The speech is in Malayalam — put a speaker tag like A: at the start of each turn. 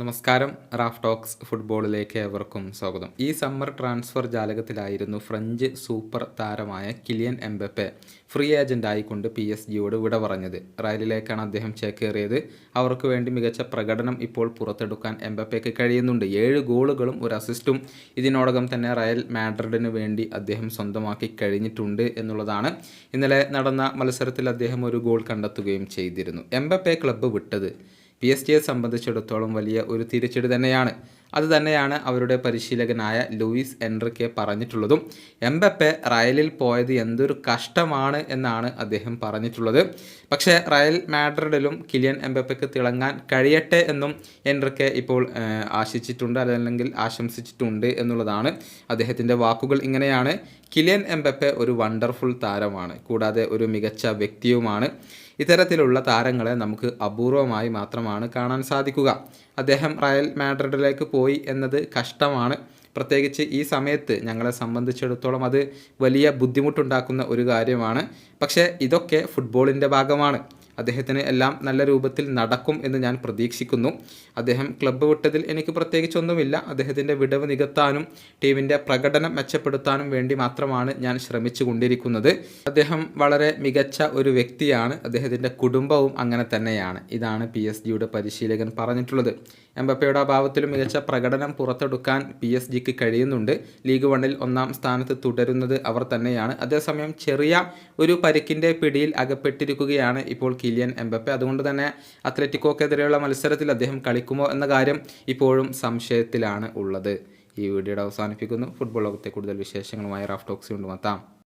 A: നമസ്കാരം റാഫ് ടോക്സ് ഫുട്ബോളിലേക്ക് ഏവർക്കും സ്വാഗതം. ഈ സമ്മർ ട്രാൻസ്ഫർ ജാലകത്തിലായിരുന്നു ഫ്രഞ്ച് സൂപ്പർ താരമായ കിലിയൻ എംബപ്പെ ഫ്രീ ഏജന്റ് ആയിക്കൊണ്ട് പി എസ് ജിയോട് വിട പറഞ്ഞത്. റയലിലേക്കാണ് അദ്ദേഹം ചേക്കേറിയത്. അവർക്ക് വേണ്ടി മികച്ച പ്രകടനം ഇപ്പോൾ പുറത്തെടുക്കാൻ എംബപ്പയ്ക്ക് കഴിയുന്നുണ്ട്. ഏഴ് ഗോളുകളും ഒരു അസിസ്റ്റും ഇതിനോടകം തന്നെ റയൽ മാഡ്രിഡിന് വേണ്ടി അദ്ദേഹം സ്വന്തമാക്കി കഴിഞ്ഞിട്ടുണ്ട് എന്നുള്ളതാണ്. ഇന്നലെ നടന്ന മത്സരത്തിൽ അദ്ദേഹം ഒരു ഗോൾ കണ്ടെത്തുകയും ചെയ്തിരുന്നു. എംബപ്പെ ക്ലബ്ബ് വിട്ടത് പി എസ് ജിയെ സംബന്ധിച്ചിടത്തോളം വലിയ ഒരു തിരിച്ചടി തന്നെയാണ്. അത് തന്നെയാണ് അവരുടെ പരിശീലകനായ ലൂയിസ് എൻറിക്കെ പറഞ്ഞിട്ടുള്ളതും. എംബപ്പെ റയലിൽ പോയത് എന്തൊരു കഷ്ടമാണ് എന്നാണ് അദ്ദേഹം പറഞ്ഞിട്ടുള്ളത്. പക്ഷേ റയൽ മാഡ്രിഡിലും കിലിയൻ എംബപ്പയ്ക്ക് തിളങ്ങാൻ കഴിയട്ടെ എന്നും എൻറിക്കെ ഇപ്പോൾ ആശിച്ചിട്ടുണ്ട് അല്ലെങ്കിൽ ആശംസിച്ചിട്ടുണ്ട് എന്നുള്ളതാണ് അദ്ദേഹത്തിന്റെ വാക്കുകൾ ഇങ്ങനെയാണ്. കിലിയൻ എംബപ്പെ ഒരു വണ്ടർഫുൾ താരമാണ്. കൂടാതെ ഒരു മികച്ച വ്യക്തിയുമാണ്. ഇത്തരത്തിലുള്ള താരങ്ങളെ നമുക്ക് അപൂർവമായി മാത്രമാണ് കാണാൻ സാധിക്കുക. അദ്ദേഹം റയൽ മാഡ്രിഡിലേക്ക് പോയി എന്നത് കഷ്ടമാണ്. പ്രത്യേകിച്ച് ഈ സമയത്ത് ഞങ്ങളെ സംബന്ധിച്ചിടത്തോളം അത് വലിയ ബുദ്ധിമുട്ടുണ്ടാക്കുന്ന ഒരു കാര്യമാണ്. പക്ഷേ ഇതൊക്കെ ഫുട്ബോളിന്റെ ഭാഗമാണ്. അദ്ദേഹത്തിന് എല്ലാം നല്ല രൂപത്തിൽ നടക്കും എന്ന് ഞാൻ പ്രതീക്ഷിക്കുന്നു. അദ്ദേഹം ക്ലബ്ബ് വിട്ടതിൽ എനിക്ക് പ്രത്യേകിച്ചൊന്നുമില്ല. അദ്ദേഹത്തിന്റെ വിടവ് നികത്താനും ടീമിന്റെ പ്രകടനം മെച്ചപ്പെടുത്താനും വേണ്ടി മാത്രമാണ് ഞാൻ ശ്രമിച്ചു കൊണ്ടിരിക്കുന്നത് അദ്ദേഹം വളരെ മികച്ച ഒരു വ്യക്തിയാണ്. അദ്ദേഹത്തിന്റെ കുടുംബവും അങ്ങനെ തന്നെയാണ്. ഇതാണ് പി എസ് ജിയുടെ പരിശീലകൻ പറഞ്ഞിട്ടുള്ളത്. എംബപ്പയുടെ അഭാവത്തിലും മികച്ച പ്രകടനം പുറത്തെടുക്കാൻ പി എസ് ജിക്ക് കഴിയുന്നുണ്ട്. ലീഗ് വണ്ണിൽ ഒന്നാം സ്ഥാനത്ത് തുടരുന്നത് അവർ തന്നെയാണ്. അതേസമയം ചെറിയ ഒരു പരിക്കിന്റെ പിടിയിൽ അകപ്പെട്ടിരിക്കുകയാണ് ഇപ്പോൾ കിലിയൻ എംബപ്പെ. അതുകൊണ്ട് തന്നെ അത്ലറ്റിക്കോക്കെതിരെയുള്ള മത്സരത്തിൽ അദ്ദേഹം കളിക്കുമോ എന്ന കാര്യം ഇപ്പോഴും സംശയത്തിലാണ് ഉള്ളത്. ഈ വീഡിയോയുടെ അവസാനിപ്പിക്കുന്നു. ഫുട്ബോൾ ലോകത്തെ കൂടുതൽ വിശേഷങ്ങളുമായി റാഫ് ടോക്സ് കൊണ്ടുമെത്താം